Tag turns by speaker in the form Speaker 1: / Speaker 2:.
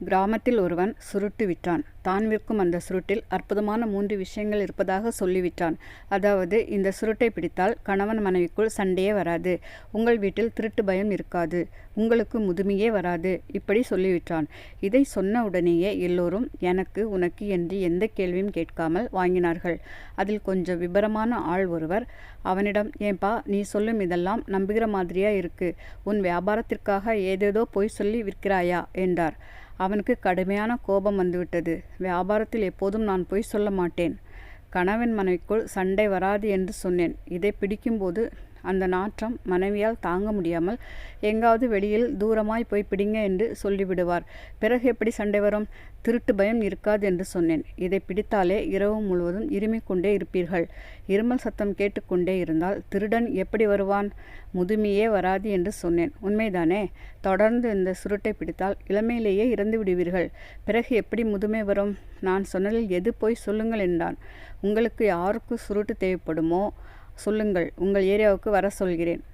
Speaker 1: கிராமத்தில் ஒருவன் சுருட்டு விற்றான் தான் விற்கும் அந்த சுருட்டில் அற்புதமான மூன்று விஷயங்கள் இருப்பதாக சொல்லிவிட்டான். அதாவது இந்த சுருட்டை பிடித்தால் கணவன் மனைவிக்குள் சண்டையே வராது. உங்கள் வீட்டில் திருட்டு பயம் இருக்காது. உங்களுக்கு முதுமையே வராது. இப்படி சொல்லிவிட்டான். இதை சொன்ன உடனேயே எல்லோரும் எனக்கு உனக்கு என்று எந்த கேள்வியும் கேட்காமல் வாங்கினார்கள். அதில் கொஞ்சம் விபரமான ஆள் ஒருவர் அவனிடம் ஏன்பா நீ சொல்லும் இதெல்லாம் நம்புகிற மாதிரியா இருக்கு. உன் வியாபாரத்திற்காக ஏதேதோ பொய் சொல்லி விற்கிறாயா? என்றார். அவனுக்கு கடுமையான கோபம் வந்துவிட்டது. வியாபாரத்தில் எப்போதும் நான் பொய் சொல்ல மாட்டேன். கணவன் மனைவிக்குள் சண்டை வராது என்று சொன்னேன். இதை பிடிக்கும்போது அந்த நாற்றம் மனைவியால் தாங்க முடியாமல் எங்காவது வெளியில் தூரமாய் போய் பிடிங்க என்று சொல்லிவிடுவார். பிறகு எப்படி சண்டை வரும்? திருட்டு பயம் இருக்காது என்று சொன்னேன். இதை பிடித்தாலே இரவு முழுவதும் இருமிக் கொண்டே இருப்பீர்கள். இருமல் சத்தம் கேட்டுக்கொண்டே இருந்தால் திருடன் எப்படி வருவான்? முதுமையே வராது என்று சொன்னேன். உண்மைதானே? தொடர்ந்து இந்த சுருட்டை பிடித்தால் இளமையிலேயே இறந்து விடுவீர்கள். பிறகு எப்படி முதுமை வரும்? நான் சொன்னதில் எது போய் சொல்லுங்கள் என்றான். உங்களுக்கு யாருக்கு சுருட்டு தேவைப்படுமோ சொல்லுங்கள். உங்கள் ஏரியாவுக்கு வர சொல்கிறேன்.